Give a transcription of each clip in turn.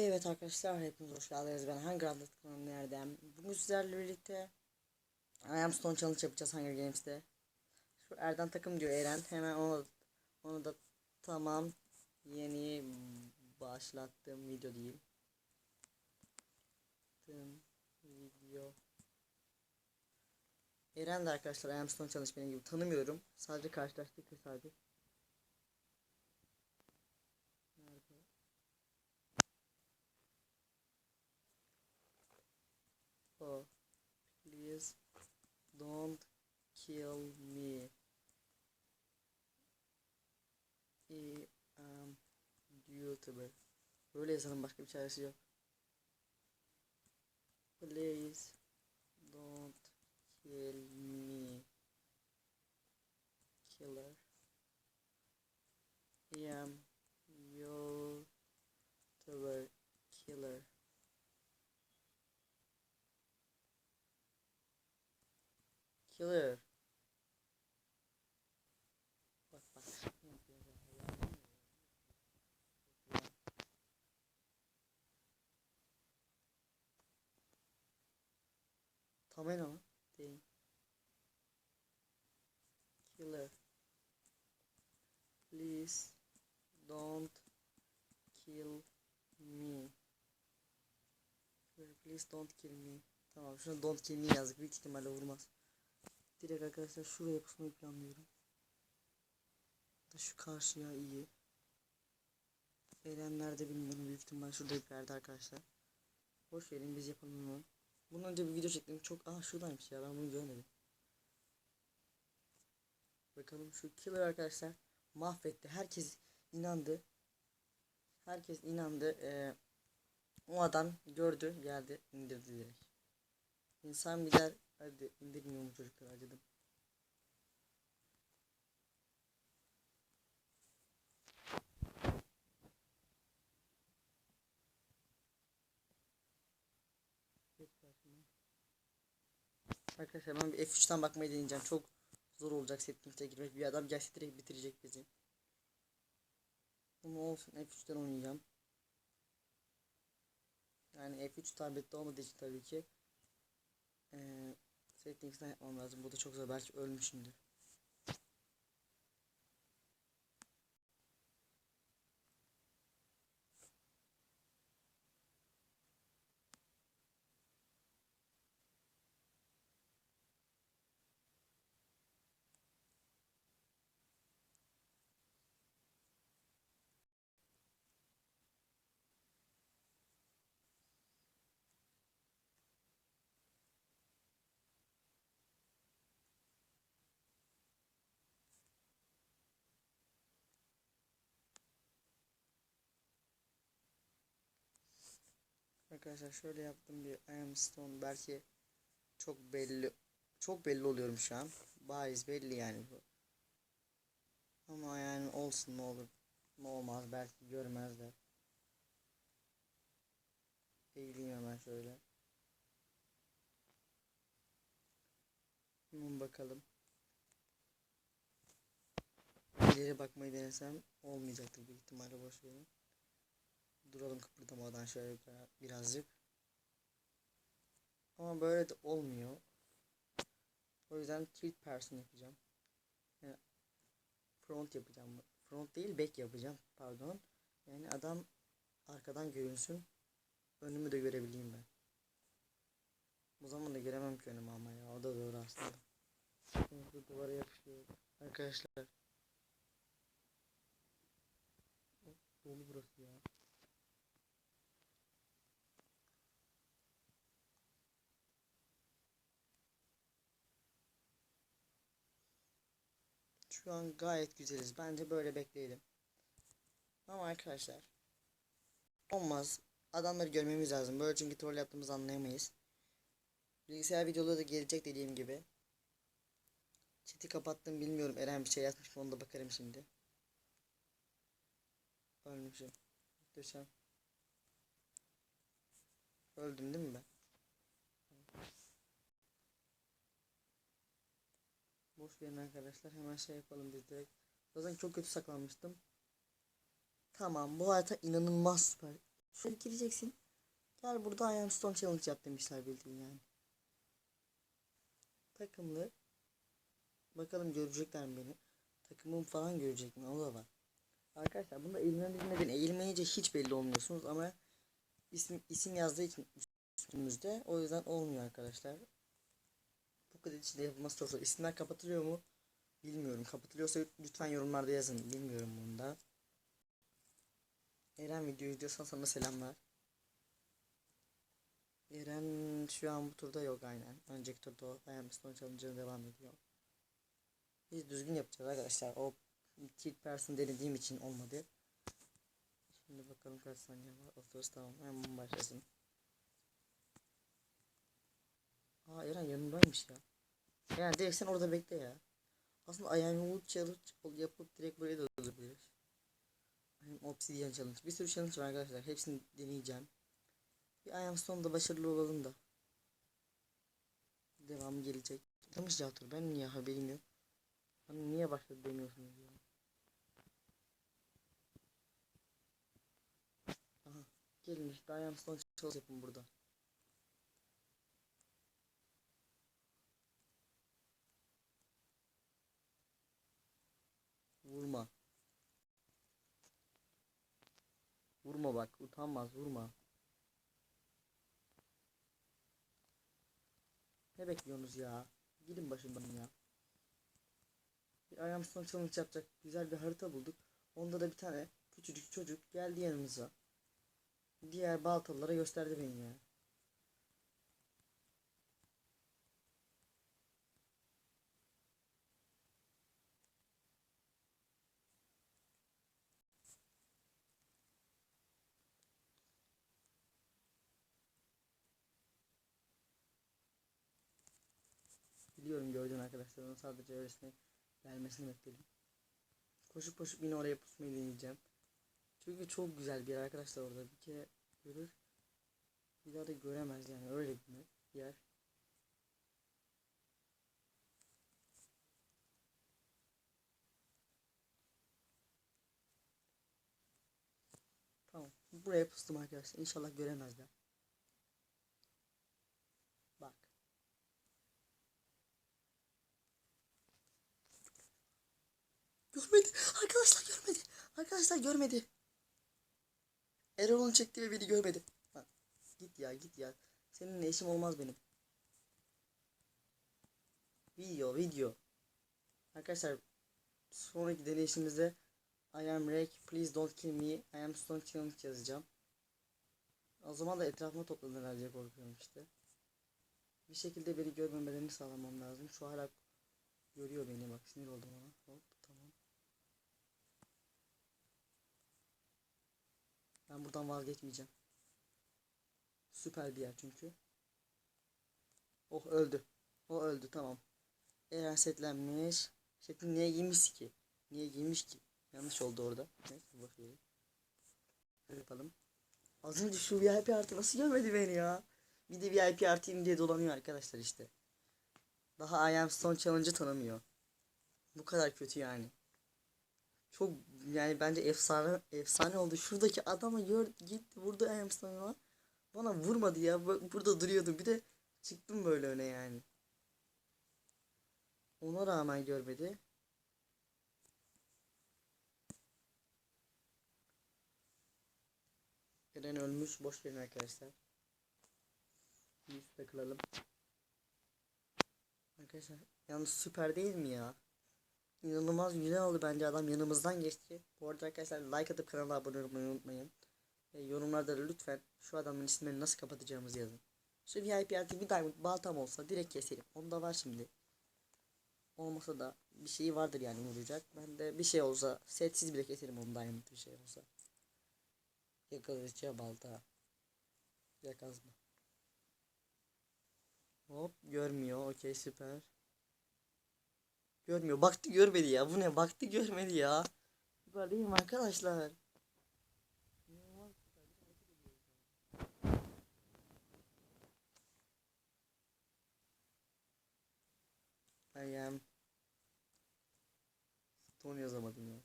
Evet arkadaşlar hepiniz hoş geldiniz. Ben Hunger Games kanalının Erdem. Bugün sizlerle birlikte I Am Stone Challenge yapacağız Hunger Games'te. Şu Erdem takım diyor Eren. Hemen onu, onu da tamam yeni başlattığım video diyeyim. Tım video. Eren de arkadaşlar I Am Stone Challenge benim gibi tanımıyorum. Sadece karşılaştık tesadüf. Nerede? Oh, please don't kill me. I am YouTuber. Böyle yazalım başka bir çaresi yok. Please don't kill me. Killer. I am YouTuber killer. Killer. Bak bak. Ne yapıyor ya? Ya, ya. Tamam ama değil. Killer. Please don't kill me. Please don't kill me. Tamam şuna don't kill me yazdık. Büyük ihtimalle vurmaz. Direkt arkadaşlar şuraya pusmayı planlıyorum. Da şu karşıya iyi. Eren nerede bilmiyorum. Büyük ihtimal şurada bir yerde arkadaşlar. Boş verin biz yapalım onu. Bundan önce bir video çektim. Çok aa şuradaymış ya ben bunu görmedim. Bakalım şu killer arkadaşlar mahvetti. Herkes inandı. Herkes inandı. Ee, o adam gördü geldi indirdi direkt. İnsan bir der hadi indirmiyor mu çocuklar acıdım. Arkadaşlar ben bir F3'ten bakmayı deneyeceğim. Çok zor olacak settings'e girmek. Bir adam gelse direkt bitirecek bizi. Ama olsun F3'ten oynayacağım. Yani F3 tablette olmadığı için tabii ki ee, settings'ten yapmam lazım. Bu da çok zor. Belki ölmüşümdür. Arkadaşlar şöyle yaptım bir I am stone belki çok belli çok belli oluyorum şu an. Bariz belli yani bu. Ama yani olsun ne olur ne olmaz belki görmezler. Eğileyim hemen şöyle. Hemen bakalım. İleri bakmayı denesem olmayacaktır büyük ihtimalle boş verin. Duralım kıpırdamadan şöyle bir- birazcık. Ama böyle de olmuyor. O yüzden tilt person yapacağım. Yani front yapacağım. Front değil back yapacağım. Pardon. Yani adam arkadan görünsün. Önümü de görebileyim ben. Bu zaman da göremem ki önümü ama ya. O da doğru aslında. Bu duvara yapışıyor. Arkadaşlar. Dolu burası ya. Şu an gayet güzeliz. Bence böyle bekleyelim. Ama arkadaşlar. Olmaz. Adamları görmemiz lazım. Böyle çünkü troll yaptığımızı anlayamayız. Bilgisayar videoları da gelecek dediğim gibi. Chat'i kapattım bilmiyorum. Eren bir şey yazmış mı onu da bakarım şimdi. Ölmüşüm. Muhteşem. Öldüm değil mi ben? Boş verin arkadaşlar. Hemen şey yapalım biz direkt. Zaten çok kötü saklanmıştım. Tamam bu harita inanılmaz süper. Şöyle gireceksin. Gel burada I Stone Challenge yap demişler bildiğin yani. Takımlı. Bakalım görecekler mi beni. Takımım falan görecek mi? O da var. Arkadaşlar bunda eğilmem neden eğilmeyince hiç belli olmuyorsunuz ama isim isim yazdığı için üstümüzde o yüzden olmuyor arkadaşlar. Bu kadar içinde yapılması çok zor. İsimler kapatılıyor mu? Bilmiyorum. Kapatılıyorsa lütfen yorumlarda yazın. Bilmiyorum bunu da. Eren videoyu izliyorsan sana selamlar. Eren şu an bu turda yok aynen. Önceki turda o. Bayan Stone Challenge'a devam ediyor. Biz düzgün yapacağız arkadaşlar. O tilt person denediğim için olmadı. Şimdi bakalım kaç saniye var. 30 tamam. Hemen başlasın. Aa Eren yanındaymış ya. Eren direkt sen orada bekle ya. Aslında I am Wood challenge yapıp direkt buraya da am Obsidian challenge. Bir sürü challenge var arkadaşlar. Hepsini deneyeceğim. Bir I am Stone'da başarılı olalım da. Devamı gelecek. Demiş ya dur ben niye haberim yok. Hani niye başladı demiyorsunuz ya. Aha gelin işte I am Stone challenge yapın burada. Vurma. Vurma bak utanmaz vurma. Ne bekliyorsunuz ya? Gidin başımdan ya. Bir ayağım son challenge yapacak güzel bir harita bulduk. Onda da bir tane küçücük çocuk geldi yanımıza. Diğer baltalılara gösterdi beni ya. Biliyorum gördüğün arkadaşlarımın sadece öylesine gelmesini bekledim. Koşup koşup yine oraya pusmayı deneyeceğim. Çünkü çok güzel bir yer arkadaşlar orada. Bir kere görür. Bir daha da göremez yani öyle bir yer. Tamam. Buraya pustum arkadaşlar. İnşallah göremezler. Bak. Görmedi. Arkadaşlar görmedi. Arkadaşlar görmedi. Erol'un çekti ve beni görmedi. Bak, git ya git ya. Seninle işim olmaz benim. Video video. Arkadaşlar sonraki deneyişimizde I am Rake please don't kill me I am Stone Challenge yazacağım. O zaman da etrafıma toplanırlar diye korkuyorum işte. Bir şekilde beni görmemelerini sağlamam lazım. Şu hala görüyor beni bak sinir oldum ona. Hop tamam. Ben buradan vazgeçmeyeceğim. Süper bir yer çünkü. Oh öldü. O öldü tamam. Eren setlenmiş. Setini niye giymiş ki? Niye giymiş ki? Yanlış oldu orada. Neyse bakayım. Şöyle yapalım. Az önce şu VIP artı nasıl görmedi beni ya? Bir de VIP artıyım diye dolanıyor arkadaşlar işte. Daha I am Stone Challenge'ı tanımıyor. Bu kadar kötü yani. Çok yani bence efsane efsane oldu. Şuradaki adamı gör gitti am Stone'a. Bana vurmadı ya. Bu- Burada duruyordum. Bir de çıktım böyle öne yani. Ona rağmen görmedi. Eren ölmüş. Boş verin arkadaşlar. Bir üstte kıralım. Arkadaşlar yalnız süper değil mi ya? İnanılmaz güzel oldu bence adam yanımızdan geçti. Bu arada arkadaşlar like atıp kanala abone olmayı unutmayın. E, yorumlarda da lütfen şu adamın isimlerini nasıl kapatacağımızı yazın. Şu VIP artı bir diamond baltam olsa direkt keserim. Onda var şimdi. Olmasa da bir şey vardır yani vuracak. Ben de bir şey olsa setsiz bile keserim onu diamond bir şey olsa. Yakalayıcı balta. Ya kazma. Hop görmüyor. Okey süper. Görmüyor. Baktı görmedi ya. Bu ne? Baktı görmedi ya. Mi arkadaşlar? I am Stone yazamadım ya.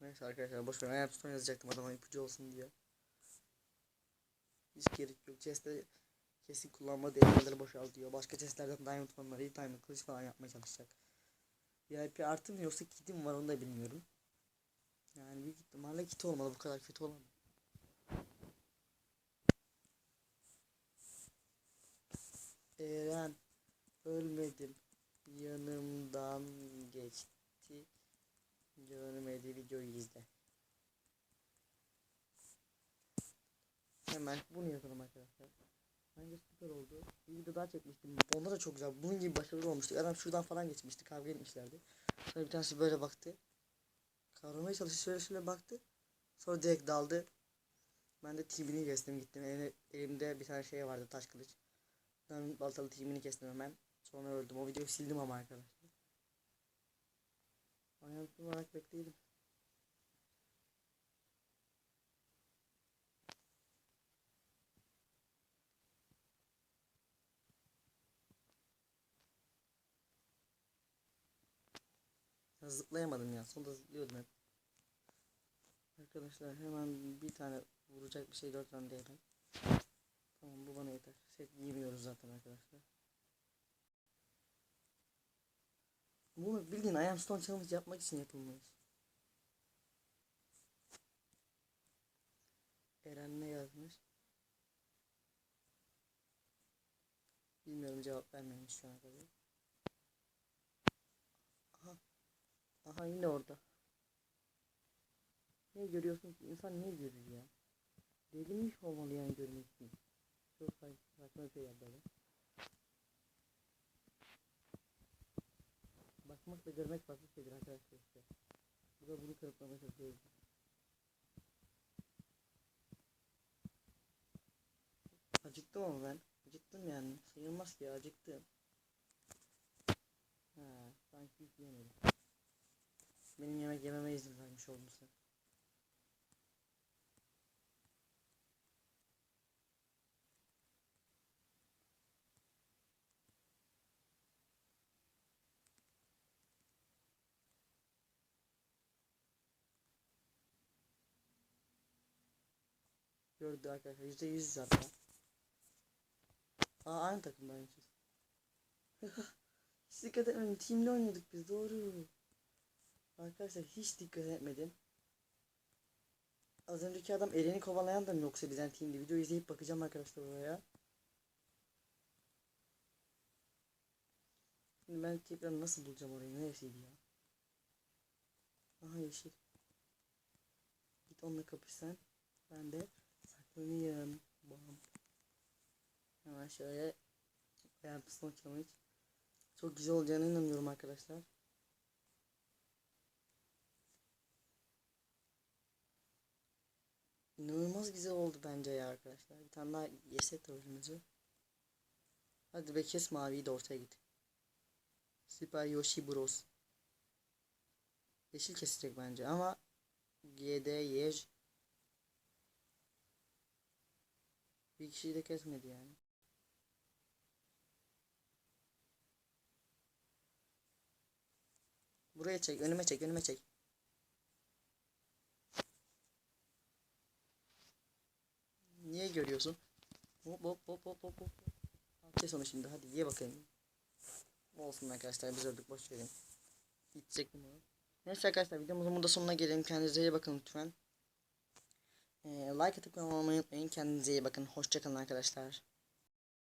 Neyse arkadaşlar boş ver. Ben son yazacaktım adama ipucu olsun diye. Hiç gerek yok. Chest'te kesin kullanma değerleri boşaltıyor. Başka chest'lerden diamond fanları, diamond kılıç falan yapmaya çalışacak. VIP artı mı yoksa kiti mi var onu da bilmiyorum. Yani büyük ihtimalle kit olmalı bu kadar kötü olamaz. Eren ölmedim yanımdan geçti görmedi videoyu izle hemen bunu yapalım arkadaşlar bence süper oldu. Bir video daha çekmiştim. Onda da çok güzel. Bunun gibi başarılı olmuştu adam şuradan falan geçmişti. Kavga etmişlerdi. Sonra bir tanesi böyle baktı. Kavramaya çalıştı. Şöyle şöyle baktı. Sonra direkt daldı. Ben de timini kestim. Gittim. Elimde, elimde bir tane şey vardı. Taş kılıç. Ben baltalı timini kestim hemen. Sonra öldüm. O videoyu sildim ama arkadaşlar. Ayağım olarak bekleyelim. Zıplayamadım ya. Sonunda zıplıyordum hep. Arkadaşlar hemen bir tane vuracak bir şey dört tane diyelim. Tamam bu bana yeter. Set giymiyoruz zaten arkadaşlar. Bu bildiğin I am stone challenge yapmak için yapılmış. Eren ne yazmış? Bilmiyorum cevap vermemiş şu ana kadar. Aha. Aha yine orada. Ne görüyorsun ki? İnsan niye görür ya? Delirmiş olmalı yani görmek için. Çok saçma saçma bir şey yaptı adam. Bakmakla görmek farklı şeydir arkadaşlar işte. Bu da bunu kanıtlamaya çalışıyor. Acıktım ama ben. Acıktım yani. Sayılmaz ki acıktım. Ha, sanki yemedim. Benim yemek yememe izin vermiş oldun sen. Gördü arkadaşlar. Yüzde yüz zaten. Aa aynı takımdaymışız. hiç dikkat etmedim. Teamle oynuyorduk biz doğru. Arkadaşlar hiç dikkat etmedim. Az önceki adam Eren'i kovalayan da mı yoksa bizden teamdi? Video izleyip bakacağım arkadaşlar oraya. Şimdi ben tekrar nasıl bulacağım orayı? Neresiydi ya? Aha yeşil. Git onunla kapış sen. Ben de saklanayım. Bam. Hemen şöyle son challenge. Çok güzel olacağına inanıyorum arkadaşlar. İnanılmaz güzel oldu bence ya arkadaşlar. Bir tane daha yesek oyunumuzu. Hadi be kes maviyi de ortaya git. Super Yoshi Bros. Yeşil kesecek bence ama GD Yej bir kişiyi de kesmedi yani. Buraya çek, önüme çek, önüme çek. Niye görüyorsun? Hop hop hop hop hop hop. Kes onu şimdi hadi ye bakayım. Olsun arkadaşlar biz öldük boş verin. Gidecek mi? Neyse arkadaşlar videomuzun burada sonuna gelelim. Kendinize iyi bakın lütfen. Ee, like atıp abone unutmayın. Kendinize iyi bakın. Hoşçakalın arkadaşlar.